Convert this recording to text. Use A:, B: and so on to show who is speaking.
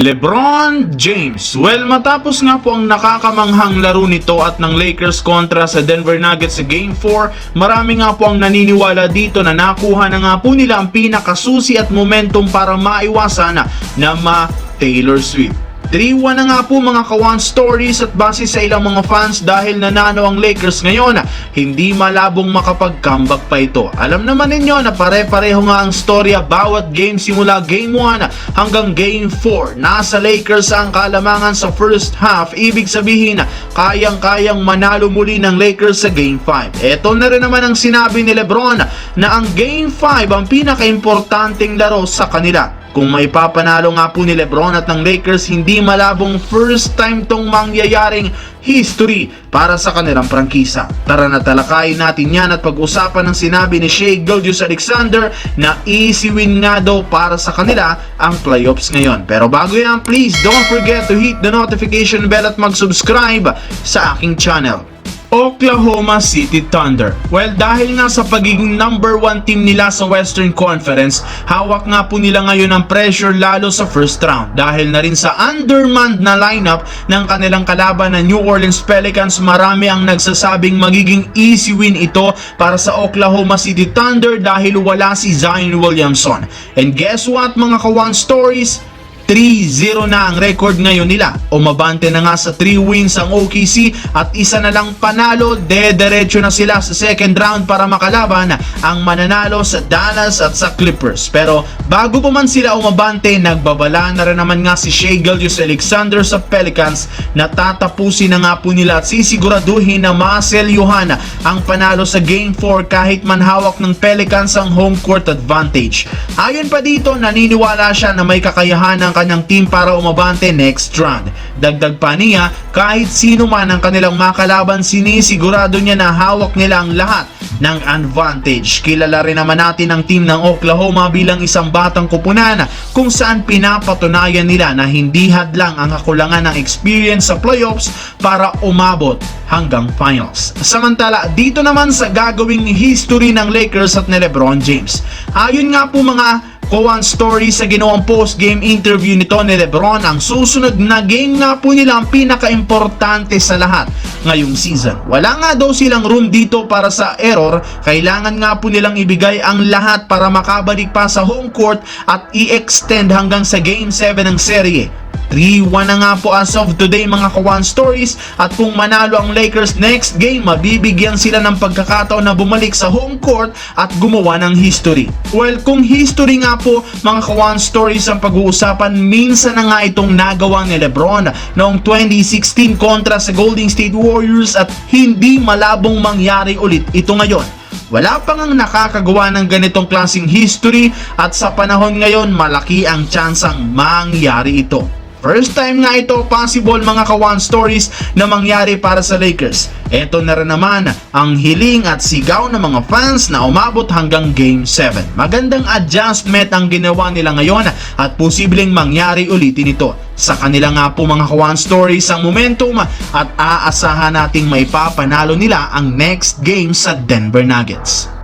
A: LeBron James. Well, matapos nga po ang nakakamanghang laro nito at ng Lakers kontra sa Denver Nuggets sa Game 4, marami nga po ang naniniwala dito na nakuha na nga po nila ang pinakasusi at momentum para maiwasan na, na ma Taylor Swift. 3-1 na nga po mga kawan stories at base sa ilang mga fans dahil nanalo ang Lakers ngayon, hindi malabong makapag-comeback pa ito. Alam naman ninyo na pare-pareho nga ang storya bawat game simula Game 1 hanggang Game 4. Nasa Lakers ang kalamangan sa first half, ibig sabihin kayang-kayang manalo muli ng Lakers sa Game 5. Ito na rin naman ang sinabi ni Lebron na ang Game 5 ang pinaka-importanting laro sa kanila. Kung may papanalo nga po ni Lebron at ng Lakers, hindi malabong first time tong mangyayaring history para sa kanilang prangkisa. Tara na talakayin natin yan at pag-usapan ng sinabi ni Shea Gilgeous Alexander na easy win nga daw para sa kanila ang playoffs ngayon. Pero bago yan, please don't forget to hit the notification bell at mag-subscribe sa aking channel. Oklahoma City Thunder. Well, dahil nga sa pagiging number one team nila sa Western Conference, hawak nga po nila ngayon ang pressure lalo sa first round. Dahil na rin sa undermanned na lineup ng kanilang kalaban na New Orleans Pelicans, marami ang nagsasabing magiging easy win ito para sa Oklahoma City Thunder dahil wala si Zion Williamson. And guess what mga kawan stories? 3-0 na ang record ngayon nila. Umabante na nga sa 3 wins ang OKC at isa na lang panalo, de-derecho na sila sa second round para makalaban ang mananalo sa Dallas at sa Clippers. Pero bago pa man sila umabante, nagbabala na rin naman nga si Shea Gilgeous Alexander sa Pelicans na tatapusin na nga po nila at sisiguraduhin na maselyuhan ang panalo sa Game 4 kahit man hawak ng Pelicans ang home court advantage. Ayon pa dito, naniniwala siya na may kakayahan ng kanyang team para umabante next round. Dagdag pa niya, kahit sino man ang kanilang makalaban, sinisigurado niya na hawak nila ang lahat ng advantage. Kilala rin naman natin ang team ng Oklahoma bilang isang batang kupunan kung saan pinapatunayan nila na hindi hadlang ang kakulangan ng experience sa playoffs para umabot hanggang finals. Samantala, dito naman sa gagawing history ng Lakers at ni LeBron James. Ayon nga po mga Kowan story sa ginawang post-game interview nito ni Lebron ang susunod na game nga po nila ang pinaka-importante sa lahat ngayong season. Wala nga daw silang room dito para sa error, kailangan nga po nilang ibigay ang lahat para makabalik pa sa home court at i-extend hanggang sa game 7 ng serye. 3-1 na nga po as of today mga kawan stories at kung manalo ang Lakers next game mabibigyan sila ng pagkakataon na bumalik sa home court at gumawa ng history. Well kung history nga po mga kawan stories ang pag-uusapan minsan na nga itong nagawa ni Lebron noong 2016 kontra sa Golden State Warriors at hindi malabong mangyari ulit ito ngayon. Wala pa ngang nakakagawa ng ganitong klaseng history at sa panahon ngayon malaki ang tsansang mangyari ito. First time nga ito possible mga kawan stories na mangyari para sa Lakers. Ito na rin naman ang hiling at sigaw ng mga fans na umabot hanggang Game 7. Magandang adjustment ang ginawa nila ngayon at posibleng mangyari ulitin ito. Sa kanila nga po mga kawan stories ang momentum at aasahan nating may papanalo nila ang next game sa Denver Nuggets.